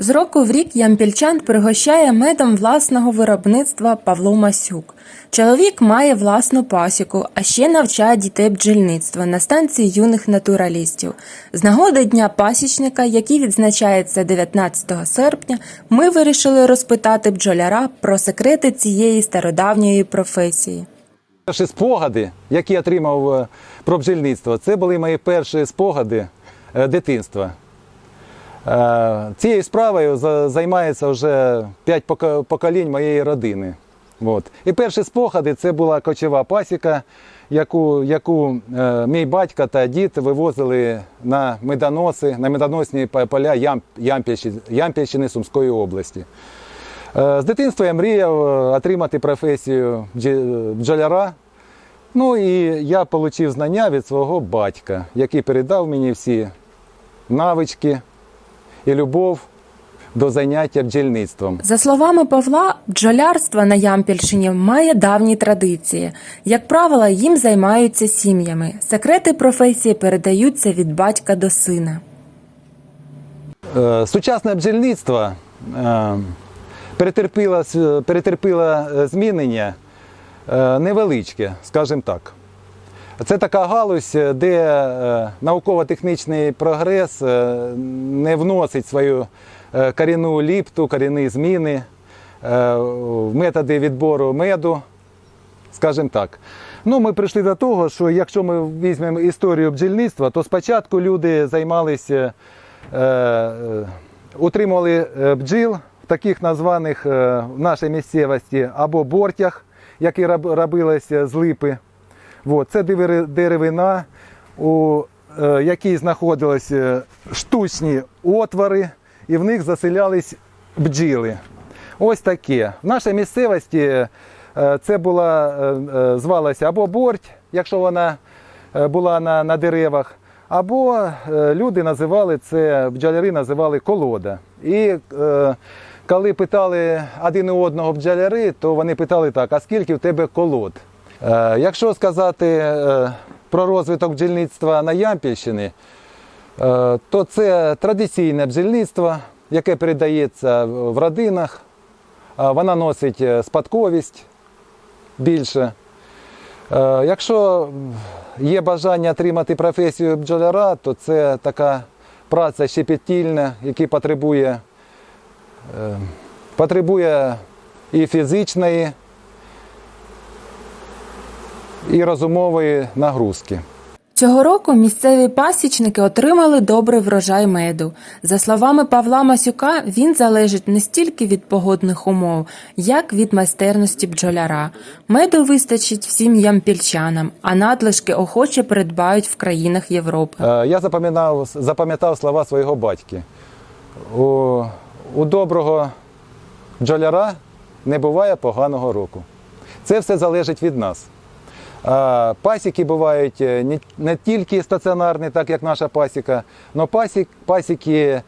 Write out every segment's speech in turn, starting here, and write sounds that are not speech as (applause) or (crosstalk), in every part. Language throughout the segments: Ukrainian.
З року в рік ямпільчан пригощає медом власного виробництва Павло Масюк. Чоловік має власну пасіку, а ще навчає дітей бджільництва на станції юних натуралістів. З нагоди Дня пасічника, який відзначається 19 серпня, ми вирішили розпитати бджоляра про секрети цієї стародавньої професії. Перші спогади, які я отримав е, про бджільництво, це були мої перші спогади е, дитинства. Е, Цією справою займається вже п'ять поколінь моєї родини. От. І перші спогади це була кочова пасіка, яку, яку е, мій батько та дід вивозили на медоноси, на медоносні поля Ям, Ямпільщини, Ямпільщини Сумської області. Е, З дитинства я мріяв е, отримати професію бджоляра. Ну і я отримав знання від свого батька, який передав мені всі навички і любов до заняття бджільництвом. За словами Павла, бджолярство на Ямпільщині має давні традиції. Як правило, їм займаються сім'ями. Секрети професії передаються від батька до сина. Е, Сучасне бджільництво перетерпіло, перетерпіло е, змінення е, невеличке, скажімо так. Це така галузь, е, де е, науково-технічний прогрес е, не вносить свою корінну ліпту, корінні зміни методи відбору меду, скажімо так. Ну, ми прийшли до того, що якщо ми візьмемо історію бджільництва, то спочатку люди займалися, е, утримували бджіл в таких названих в нашій місцевості або бортях, які роб- робилися з липи. От, це деревина, у е, якій знаходилися штучні отвори, і в них заселялись бджіли. Ось таке. В нашій місцевості е, це була, е, е, звалася або борть, якщо вона е, була на, на деревах, або е, люди називали це, бджоляри називали колода. І е, коли питали один у одного бджоляри, то вони питали так: а скільки в тебе колод? Е, Якщо сказати е, про розвиток бджільництва на Ямпільщині, е, то це традиційне бджільництво, яке передається в родинах. Вона носить спадковість більше. Якщо є бажання отримати професію бджоляра, то це така праця щепетільна, яка потребує, потребує і фізичної, і розумової нагрузки. Цього року місцеві пасічники отримали добрий врожай меду. За словами Павла Масюка, він залежить не стільки від погодних умов, як від майстерності бджоляра. Меду вистачить всім ямпільчанам, а надлишки охоче придбають в країнах Європи. Е, Я запам'ятав, запам'ятав слова свого батьки. У, у доброго бджоляра не буває поганого року. Це все залежить від нас. Пасіки бувають е, не, тільки стаціонарні, так як наша пасіка, але пасік, пасіки,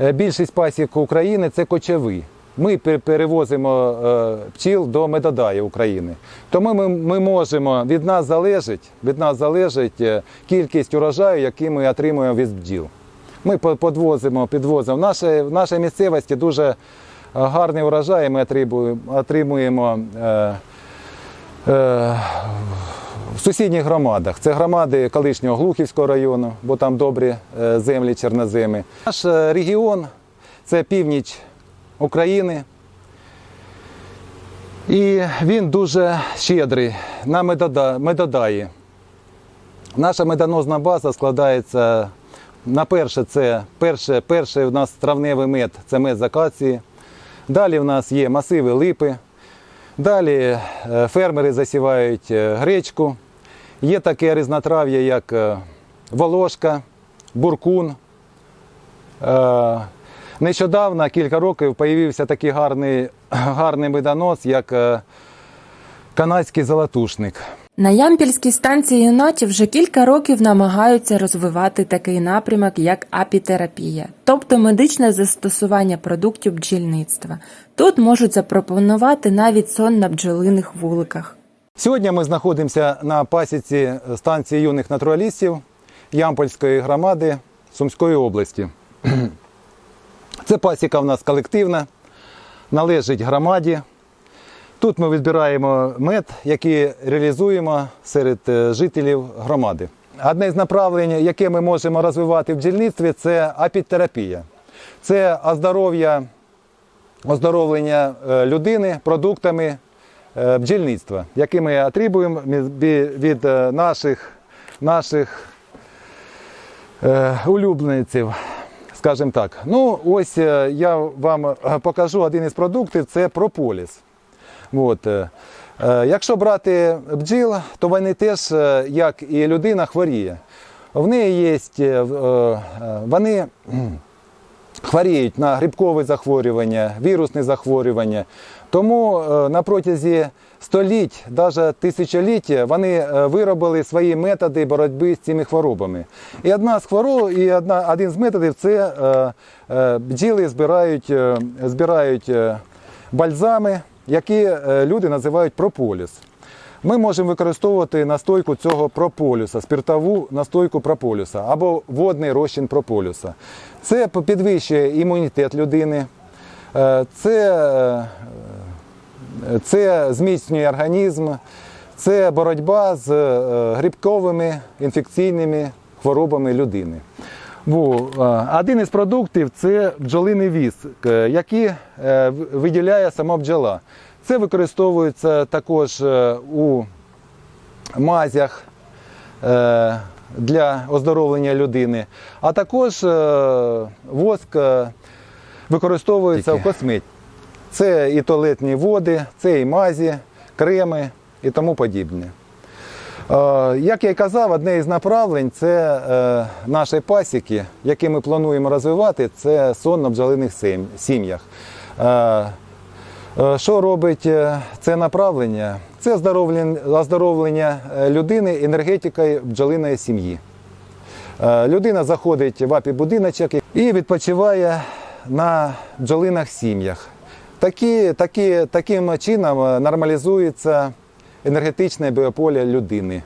е, більшість пасік України це кочові. Ми перевозимо е, пчіл до медодаю України. Тому ми, ми можемо, від нас залежить, від нас залежить кількість урожаю, який ми отримуємо від бджіл. Ми по- подвозимо, підвозимо. В нашій, в нашій місцевості дуже гарний урожай. Ми отримуємо, отримуємо в сусідніх громадах. Це громади колишнього Глухівського району, бо там добрі е, землі чорноземи. Наш е, регіон це північ України. І він дуже щедрий на медодаї. Наша медоносна база складається на перше, це перше, перший у нас травневий мед це мед з акації. Далі в нас є масиви липи. Далі е, фермери засівають е, гречку. Є таке різнотрав'я, як е, волошка, буркун. Нещодавно, кілька років, з'явився такий гарний, (clears throat) гарний медонос, як канадський золотушник. На Ямпільській станції юнатів вже кілька років намагаються розвивати такий напрямок, як апітерапія, тобто медичне застосування продуктів бджільництва. Тут можуть запропонувати навіть сон на бджолиних вуликах. Сьогодні ми знаходимося на пасіці станції юних натуралістів Ямпольської громади Сумської області. (clears throat) Це пасіка в нас колективна, належить громаді. Тут ми відбираємо мед, який реалізуємо серед е, жителів громади. Одне з направлень, яке ми можемо розвивати в бджільництві, це апітерапія. Це оздоров'я, оздоровлення е, людини продуктами е, бджільництва, які ми отримуємо від- е, наших, наших е, улюбленців, скажімо так. Ну, ось е, я вам е, покажу один із продуктів це прополіс. От. е, е, Якщо брати бджіл, то вони теж, е, як і людина, хворіє. В неї є, вони (clears throat) хворіють на грибкові захворювання, вірусні захворювання. Тому на протязі століть, навіть тисячоліть, вони виробили свої методи боротьби з цими хворобами. І одна з хвороб, і одна, один з методів це бджіли збирають, збирають бальзами, які е, люди називають прополіс. Ми можемо використовувати настойку цього прополюса, спиртову настойку прополюса або водний розчин прополюса. Це підвищує імунітет людини, е, це, е, це зміцнює організм, це боротьба з грибковими інфекційними хворобами людини. Е, Один із продуктів це бджолиний віск, е, який е, виділяє сама бджола. Це використовується також у мазях для оздоровлення людини, а також воск використовується в косметиці. Це і туалетні води, це і мазі, креми і тому подібне. Е, Як я й казав, одне із направлень це е, наші пасіки, які ми плануємо розвивати, це сон на бджолиних сім'ях. Е, Що робить це направлення? Це оздоровлення, людини енергетикою бджолиної сім'ї. Людина заходить в апі-будиночок і відпочиває на бджолинах сім'ях. Такі, такі, таким чином нормалізується енергетичне біополе людини.